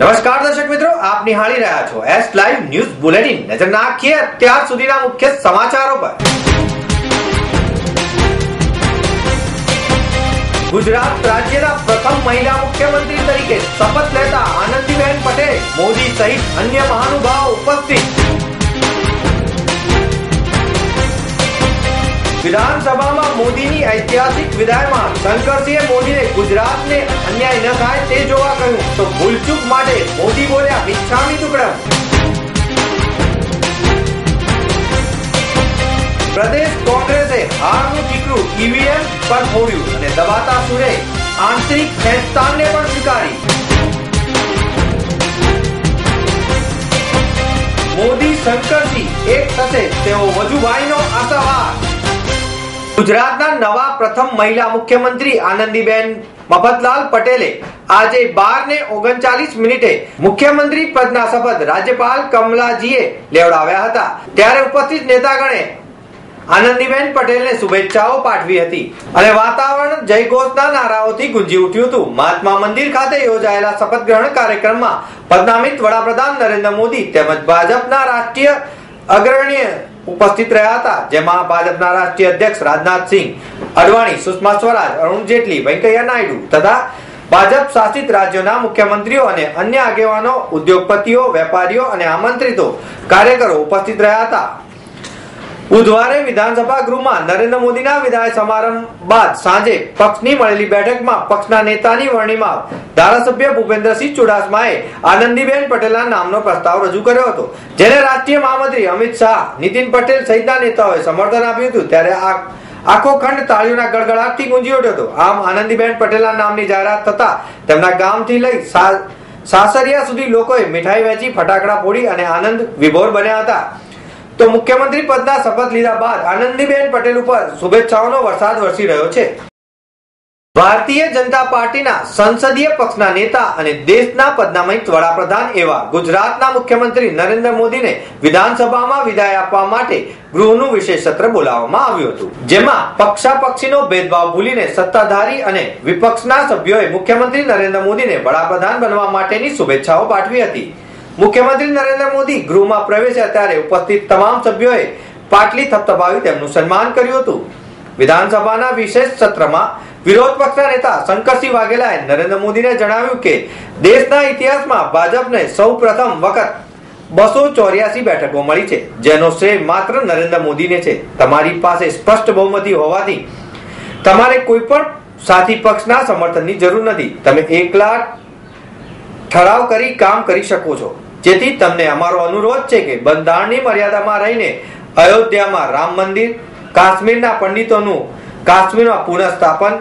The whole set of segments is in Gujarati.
નમસ્કાર દર્શક મિત્રો, આપ નિહાળી રહ્યા છો એસ લાઈવ ન્યૂઝ બુલેટિન નજર નાખીએ અત્યાર સુધીના મુખ્ય સમાચારો પર. ગુજરાત રાજ્યના પ્રથમ મહિલા મુખ્યમંત્રી તરીકે શપથ લેતા આનંદીબેન પટેલ મોદી સહિત અન્ય મહાનુભાવો ઉપસ્થિત. વિધાનસભામાં મોદીની ઐતિહાસિક વિદાયમાં શંકરસિંહે મોદીને ગુજરાતને અન્યાય ન થાય તે જોવા કહ્યું. તો ભૂલચૂક માટે મોદી બોલ્યા મિચ્છામી ટુકડમ પ્રદેશ કોંગ્રેસે હારનું ટીકરું ઈવીએમ પર ફોડ્યું અને દબાતા સુરે આંતરિક ખેંચતાણને પણ સ્વીકારી. મોદી શંકરસિંહ એક થશે તેઓ વજુભાઈનો આશાવાદ. ગુજરાતના નવા પ્રથમ મહિલા મુખ્યમંત્રી આનંદીબેન મફતલાલ પટેલે આજે બાર ને ઓગણચાલીસ મિનિટે મુખ્યમંત્રી પદના શપથ રાજ્યપાલ કમલાજીએ લેવડાવ્યા હતા. ત્યારે ઉપસ્થિત નેતાગણે આનંદીબેન પટેલને શુભેચ્છાઓ પાઠવી હતી અને વાતાવરણ જયઘોષના નારાઓથી ગુંજી ઉઠ્યું હતું. મહાત્મા મંદિર ખાતે યોજાયેલા શપથ ગ્રહણ કાર્યક્રમમાં પદનામિત વડાપ્રધાન નરેન્દ્ર મોદી તેમજ ભાજપના રાષ્ટ્રીય અગ્રણીય ઉપસ્થિત રહ્યા હતા, જેમાં ભાજપના રાષ્ટ્રીય અધ્યક્ષ રાજનાથસિંહ અડવાણી, સુષ્મા સ્વરાજ, અરુણ જેટલી, વેંકૈયા નાયડુ તથા ભાજપ શાસિત રાજ્યોના મુખ્યમંત્રીઓ અને અન્ય આગેવાનો, ઉદ્યોગપતિઓ, વેપારીઓ અને આમંત્રિતો કાર્યકરો ઉપસ્થિત રહ્યા હતા. બુધવારે વિધાનસભા ગૃહમાં નરેન્દ્ર મોદીના વિદાય સમારંભ બાદ સાંજે પક્ષની મળેલી બેઠકમાં પક્ષના નેતાની વરણીમાં ધારાસભ્ય ભૂપેન્દ્રસિંહ ચુડાસમાએ આનંદીબેન પટેલના નામનો પ્રસ્તાવ રજૂ કર્યો હતો. જેને રાષ્ટ્રીય મહામંત્રી અમિત શાહ, નીતિન પટેલ સહિતના નેતાઓએ સમર્થન આપ્યું હતું. ત્યારે આ આખો ખંડ તાળીઓના ગડગડાટથી ગુંજી ઉઠ્યો હતો. આમ આનંદીબેન પટેલના નામની જાહેરાત થતા તેમના ગામથી લઈ સાસરિયા સુધી લોકોએ મીઠાઈ વેચી ફટાકડા ફોડી અને આનંદ વિભોર બન્યા હતા. તો મુખ્યમંત્રી પદના શપથ લીધા બાદ આનંદીબેન પટેલ ઉપર શુભેચ્છાઓનો વરસાદ વરસી રહ્યો છે. ભારતીય જનતા પાર્ટીના સંસદીય પક્ષના નેતા અને દેશના પદનામિત વડાપ્રધાન એવા ગુજરાતના મુખ્યમંત્રી નરેન્દ્ર મોદીને વિધાનસભામાં વિદાય આપવા માટે ગૃહનું વિશેષ સત્ર બોલાવવામાં આવ્યું હતું. જેમાં પક્ષાપક્ષીનો ભેદભાવ ભૂલીને સત્તાધારી અને વિપક્ષના સભ્યોએ મુખ્યમંત્રી નરેન્દ્ર મોદીને વડાપ્રધાન બનવા માટેની શુભેચ્છાઓ પાઠવી હતી. મુખ્યમંત્રી નરેન્દ્ર મોદી ગૃહમાં પ્રવેશ્યા ત્યારે ઉપસ્થિત તમામ સભ્યોએ પાટલી થપથપાવી તેમનું સન્માન કર્યું હતું. વિધાનસભાના વિશેષ સત્રમાં વિરોધ પક્ષના નેતા શંકરસિંહ વાઘેલાએ નરેન્દ્ર મોદીને જણાવ્યું કે, દેશના ઇતિહાસમાં ભાજપને સૌ પ્રથમ વખત બસો ચોર્યાસી બેઠકો મળી છે, જેનો શ્રેય માત્ર નરેન્દ્ર મોદીને છે. તમારી પાસે સ્પષ્ટ બહુમતી હોવાથી તમારે કોઈ પણ સાથી પક્ષના સમર્થનની જરૂર નથી. તમે એકલા ઠરાવ કરી કામ કરી શકો છો. જેથી તમને અમારો અનુરોધ છે કે બંધારણની મર્યાદામાં રહીને અયોધ્યામાં રામ મંદિર, કાશ્મીરના પંડિતોનું કાશ્મીરમાં પુનઃસ્થાપન,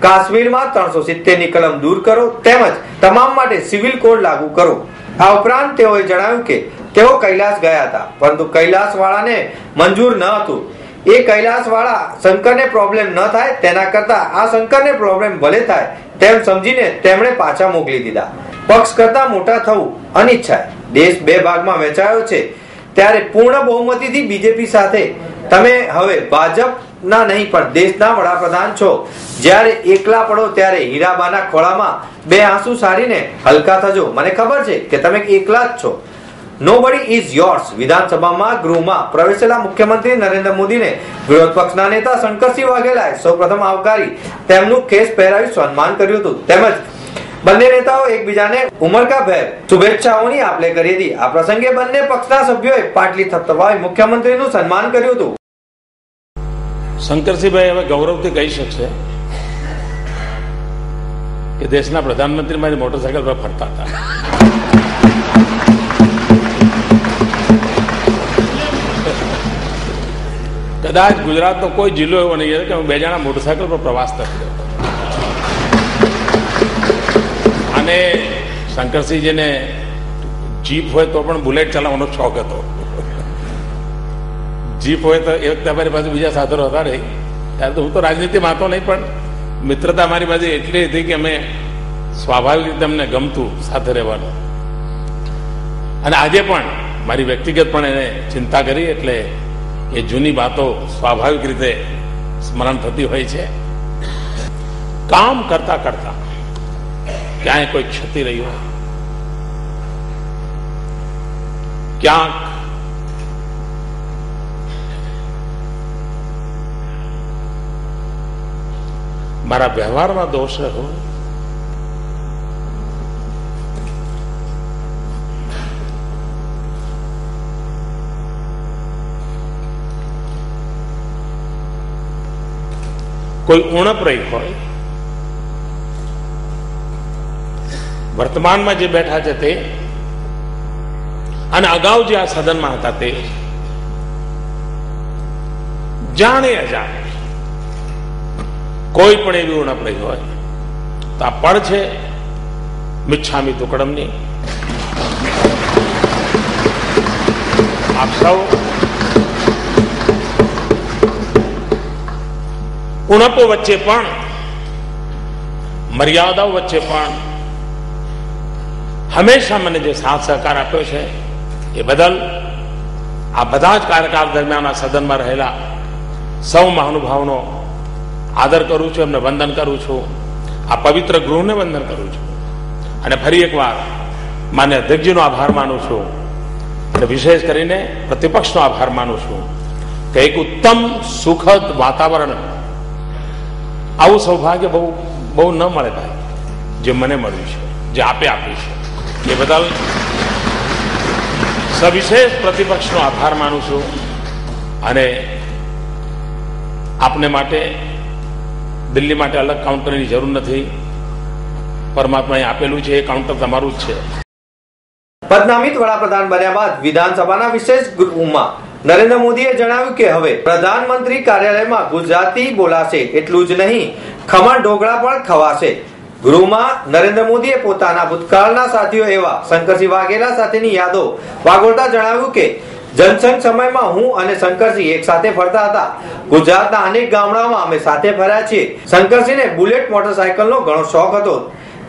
કાશ્મીરમાં ત્રણસો સિત્તેરની કલમ દૂર કરો, તેમજ તમામ માટે સિવિલ કોડ લાગુ કરો. આ ઉપરાંત તેઓએ જણાવ્યું કે તેઓ કૈલાસ ગયા હતા, પરંતુ કૈલાસવાળાને મંજૂર ન હતું. એ કૈલાસવાળા શંકરને પ્રોબ્લેમ ન થાય, તેના કરતા આ શંકરને પ્રોબ્લેમ ભલે થાય, તેમ સમજીને તેમણે પાછા મોકલી દીધા. પક્ષ કરતા મોટા થવું અનિચ્છાય. દેશ બે ભાગમાં વહેંચાયો છે. ત્યારે પૂર્ણ બહુમતીથી બીજેપી સાથે. તમે હવે ભાજપના નહીં, પણ દેશના વડાપ્રધાન છો. જ્યારે એકલા પડો ત્યારે હીરાબાના ખોળામાં બે આંસુ સારીને હલકા થજો. મને ખબર છે કે તમે એકલા જ છો. નો બડી ઇઝ યોર્સ વિધાનસભામાં ગૃહમાં પ્રવેશેલા મુખ્યમંત્રી નરેન્દ્ર મોદીને વિરોધ પક્ષના નેતા શંકરસિંહ વાઘેલાએ સૌપ્રથમ આવકારી તેમનું કેસ પહેરાવી સન્માન કર્યું હતું. તેમજ બંને નેતાઓ એકબીજાને ઉમળકાભેર શુભેચ્છાઓની આપલે કરી હતી. આ પ્રસંગે બંને પક્ષના સભ્યોએ પાટલી થપથપાવી મુખ્યમંત્રીનું સન્માન કર્યું હતું. શંકરસિંહભાઈ હવે ગૌરવથી કહી શકશે કે દેશના પ્રધાનમંત્રી મારી મોટરસાયકલ પર ફરતા હતા. કદાચ ગુજરાતનો કોઈ જિલ્લો એવો નહીં કે બે જણા મોટરસાયકલ પર પ્રવાસ થયો અને શંકરસિંહજીને જીપ હોય તો પણ બુલેટ ચલાવવાનો શોખ હતો. જીપ હોય તો એ વખતે અમારી પાસે બીજા સાધનો હતા નહીં. ત્યારે તો હું તો રાજનીતિમાં હતો નહીં, પણ મિત્રતા મારી પાસે એટલી હતી કે અમે સ્વાભાવિક રીતે અમને ગમતું સાથે રહેવાનું. અને આજે પણ મારી વ્યક્તિગત પણ એને ચિંતા કરી એટલે એ જૂની વાતો સ્વાભાવિક રીતે સ્મરણ થતી હોય છે. કામ કરતા કરતા ક્યાંય કોઈ ક્ષતિ રહી હોય. ક્યાંક મારા વ્યવહારમાં દોષ રહ્યો કોઈ ઉણપ રહી હોય વર્તમાનમાં જે બેઠા છે તે. અને અગાઉ જે આ સદનમાં હતા તે. જાણે અજાણે. કોઈ પણ એવી ઉણપ રહી હોય. તો આ પણ છે મિચ્છામી તુકડમની. આપ સૌ ઉણપો વચ્ચે પણ, મર્યાદાઓ વચ્ચે પણ હંમેશા મને જે સાથ સહકાર આપ્યો છે, એ બદલ આ બધા જ કાર્યકાળ દરમિયાન આ સદનમાં રહેલા સૌ મહાનુભાવનો આદર કરું છું, એમને વંદન કરું છું, આ પવિત્ર ગૃહને વંદન કરું છું. અને ફરી એકવાર માન્ય અધ્યક્ષજીનો આભાર માનું છું અને વિશેષ કરીને પ્રતિપક્ષનો આભાર માનું છું કે એક ઉત્તમ સુખદ વાતાવરણ આવું સૌભાગ્ય બહુ બહુ ન મળે ભાઈ, જે મને મળ્યું છે, જે આપે આપ્યું છે. એ બદલ સવિશેષ પ્રતિપક્ષનો આભાર માનું છું અને આપને માટે દિલ્હી માટે અલગ કાઉન્ટરની જરૂર નથી. પરમાત્માએ આપેલું છે, એ કાઉન્ટર તમારું જ છે. પદનામિત વડાપ્રધાન બન્યા બાદ વિધાનસભાના વિશેષ ગૃહમાં નરેન્દ્ર મોદીએ જણાવ્યું કે હવે પ્રધાનમંત્રી કાર્યાલયમાં ગુજરાતી બોલાશે એટલું જ નહીં, ખમણ ઢોકળા પણ ખવાશે. ગૃહમાં નરેન્દ્ર મોદીએ પોતાના ભૂતકાળના સાથીઓ એવા શંકરસિંહ વાઘેલા સાથેની યાદો વાગોળતા જણાવ્યું કે, જનસંઘ સમયમાં હું અને શંકરસિંહ એક સાથે ફરતા હતા. ગુજરાતના અનેક ગામડાઓમાં અમે સાથે ફર્યા છીએ. શંકરસિંહને બુલેટ મોટરસાયકલનો ઘણો શોખ હતો.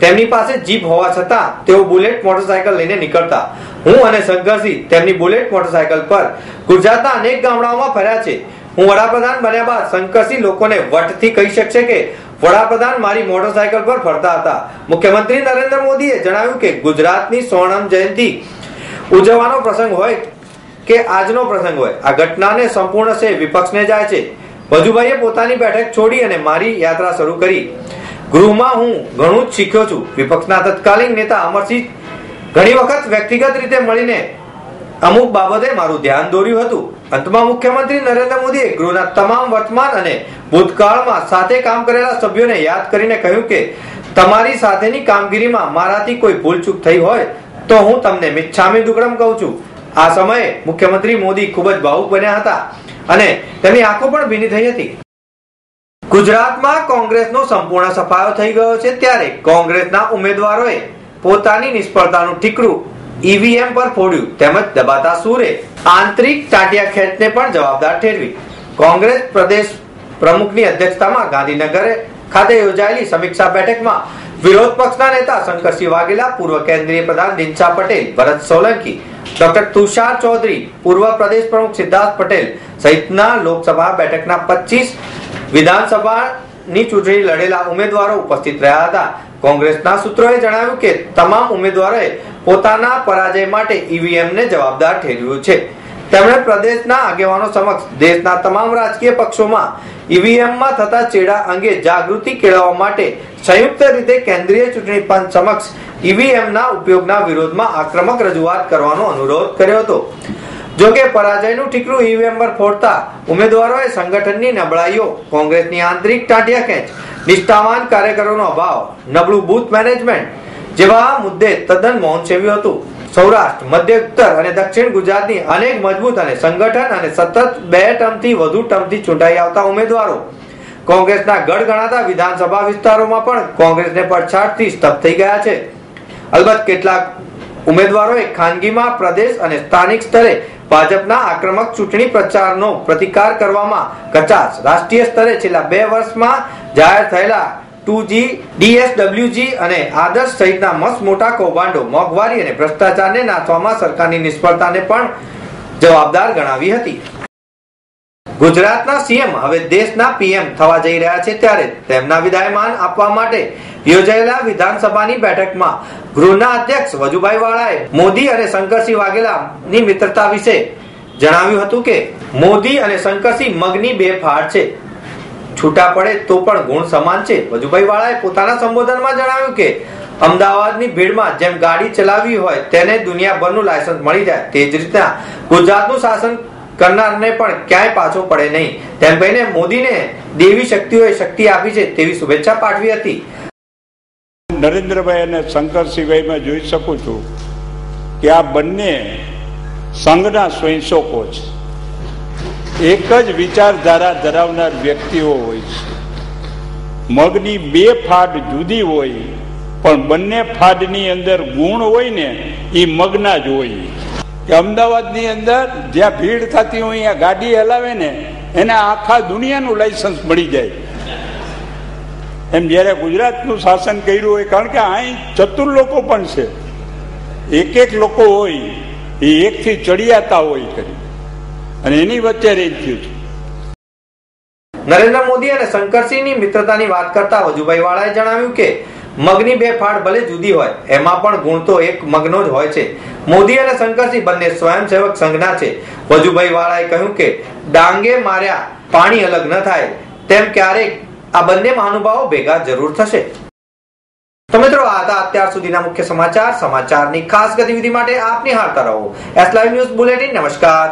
તેમની પાસે જીપ હોવા છતાં તેઓ બુલેટ મોટરસાયકલ લઈને નીકળતા. હું અને શંકરસિંહ તેમની બુલેટ મોટરસાયકલ પર ગુજરાતના અનેક ગામડાઓમાં ફર્યા છે. હું વડાપ્રધાન બન્યા બાદ શંકરસિંહ લોકોને વટથી કહી શકશે કે વડાપ્રધાન મારી મોટરસાયકલ પર ફરતા હતા. મુખ્યમંત્રી નરેન્દ્ર મોદીએ જણાવ્યું કે ગુજરાતની સ્વર્ણમ જયંતિ ઉજવવાનો પ્રસંગ હોય કે આજનો પ્રસંગ હોય, આ ઘટનાને સંપૂર્ણ છે, વિપક્ષને જાય છે. વજુભાઈએ પોતાની બેઠક છોડી અને મારી યાત્રા શરૂ કરી. ગૃહમાં હું ઘણું જ શીખ્યો છું. વિપક્ષના તત્કાલીન નેતા અમરસિંહ ઘણી વખત વ્યક્તિગત રીતે મળીને અમુક બાબતે મારું ધ્યાન દોર્યું હતું. અંતમાં મુખ્યમંત્રી નરેન્દ્ર મોદીએ ગૃહના તમામ વર્તમાન અને ભૂતકાળમાં સાથે કામ કરેલા સભ્યોને યાદ કરીને કહ્યું કે, તમારી સાથેની કામગીરીમાં મારાથી કોઈ ભૂલચૂક થઈ હોય તો હું તમને મિચ્છામી દુકડમ કહું છું. આ સમયે મુખ્યમંત્રી મોદી ખૂબ જ ભાવુક બન્યા હતા અને તેમની આંખો પણ ભીની થઈ હતી. ગુજરાતમાં કોંગ્રેસનો સંપૂર્ણ સફાયો થઈ ગયો છે ત્યારે કોંગ્રેસના ઉમેદવારોએ પોતાની નિષ્ફળતાનું ઠીકરું ઈવીએમ પર ફોડ્યું, તેમજ દબાતા સૂરે આંતરિક ટાટિયા ખેંચને પણ જવાબદાર ઠેરવી. કોંગ્રેસ પ્રદેશ પ્રમુખની અધ્યક્ષતામાં ગાંધીનગર ખાતે યોજાયેલી સમીક્ષા બેઠકમાં વિરોધ પક્ષના નેતા શંકરસિંહ વાઘેલા, પૂર્વ કેન્દ્રીય પ્રધાન દિનશા પટેલ, ભરત સોલંકી, ડોક્ટર તુષાર ચૌધરી, પૂર્વ પ્રદેશ પ્રમુખ સિદ્ધાર્થ પટેલ સહિતના લોકસભા બેઠકના પચીસ વિધાનસભાની ચૂંટણી લડેલા ઉમેદવારો ઉપસ્થિત રહ્યા હતા. કોંગ્રેસના સૂત્રોએ જણાવ્યું કે તમામ ઉમેદવારોએ પોતાના પરાજય માટે ઈવીએમને જવાબદાર ઠેરવ્યું છે. તેમણે પ્રદેશના આગેવાનો સમક્ષ દેશના તમામ રાજકીય પક્ષોમાં ઈવીએમમાં થતા ચેડા અંગે જાગૃતિ કેળવવા માટે સંયુક્ત રીતે કેન્દ્રીય ચૂંટણી પંચ સમક્ષ ઈવીએમના ઉપયોગના વિરોધમાં આક્રમક રજૂઆત કરવાનો અનુરોધ કર્યો હતો. જોકે પરાજયનું ઠીકરું ઈવીએમ પર ફોડતા ઉમેદવારોએ સંગઠનની નબળાઈઓ, કોંગ્રેસની આંતરિક ટાંટિયા ખેંચ, નિષ્ઠાવાન કાર્યકરોનો અભાવ, નબળું બૂથ મેનેજમેન્ટ જેવા મુદ્દે તદ્દન મૌન સેવ્યું હતું. સૌરાષ્ટ્ર મધ્ય ઉત્તર અને દક્ષિણ ગુજરાતની અનેક મજબૂત અને સંગઠન અને સતત બે ટર્મથી વધુ ટર્મથી ચૂંટાઈ આવતા ઉમેદવારો. કોંગ્રેસના ગઢ ગણાતા વિધાનસભા વિસ્તારોમાં પણ કોંગ્રેસને પડછાડથી સ્તબ્ધ થઈ ગયા છે. અલબત્ત કેટલાક ઉમેદવારોએ ખાનગીમાં પ્રદેશ અને સ્થાનિક સ્તરે ભાજપના આક્રમક ચૂંટણી પ્રચારનો પ્રતિકાર કરવામાં કચાશ. રાષ્ટ્રીય સ્તરે છેલ્લા બે વર્ષમાં જાહેર થયેલા ટુ જી ડીએસડબ્લ્યુજી અને આદર્શ સહિતના મસ્ત મોટા કૌભાંડો, મોંઘવારી અને ભ્રષ્ટાચારને નાથવામાં સરકારની નિષ્ફળતાને પણ જવાબદાર ગણાવી હતી. ગુજરાતના સીએમ, હવે દેશના પીએમ થવા જઈ રહ્યા છે ત્યારે તેમના વિદાયમાન આપવા માટે યોજાયેલા વિધાનસભાની બેઠકમાં ગૃહના અધ્યક્ષ વજુભાઈ વાળાએ મોદી અને શંકરસિંહ વાઘેલાની મિત્રતા વિશે જણાવ્યું હતું કે મોદી અને શંકરસિંહ મગની બે ફાળ છે. છૂટા પડે તો પણ ગુણ સમાન છે. વજુભાઈ વાળાએ પોતાના સંબોધનમાં જણાવ્યું કે, અમદાવાદની ભીડમાં જેમ ગાડી ચલાવવી હોય તેને દુનિયાભરનું લાયસન્સ મળી જાય. તે જ રીતના ગુજરાતનું શાસન કરનારને પણ ક્યાંય પાછો પડે નહીં. તેમ કહીને મોદીને દેવી શક્તિઓએ શક્તિ આપી છે તેવી શુભેચ્છા પાઠવી હતી. નરેન્દ્રભાઈ અને શંકરસિંહભાઈમાં જોઈ શકું છું કે આ બંને સંઘના સ્વયંસેવકો છે. એક જ વિચારધારા ધરાવનાર વ્યક્તિઓ હોય છે. મગની બે ફાડ જુદી હોય, પણ બંને ફાડની અંદર ગુણ હોય ને એ મગના જ હોય. કે અમદાવાદની અંદર જ્યાં ભીડ થતી હોય, અહીંયા ગાડી હલાવે ને, એને આખા દુનિયાનું લાયસન્સ મળી જાય. એમ જ્યારે ગુજરાતનું શાસન કર્યું હોય, કારણ કે અહીં ચતુર લોકો પણ છે. એક એક લોકો હોય, એ એકથી ચડિયાતા હોય કરી. અને એની વચ્ચે રહી થયું છે નરેન્દ્ર મોદી અને શંકરસિંહની મિત્રતાની વાત કરતા વજુભાઈ વાળાએ જણાવ્યું કે, મગની બે ફાળ ભલે જુદી હોય, એમાં પણ ગુણ તો એક મગનો જ હોય છે. મોદી અને શંકરસિંહ બંને સ્વયંસેવક સંઘના છે. વજુભાઈ વાળાએ કહ્યું કે, ડાંગે માર્યા, પાણી અલગ ન થાય. તેમ ક્યારેક આ બંને મહાનુભાવો ભેગા જરૂર થશે. તો મિત્રો, આ હતા અત્યાર સુધીના મુખ્ય સમાચાર. સમાચારની ખાસ ગતિવિધિ માટે આપ નિહાળતા રહો. એસ લાઈવ ન્યૂઝ બુલેટિન નમસ્કાર.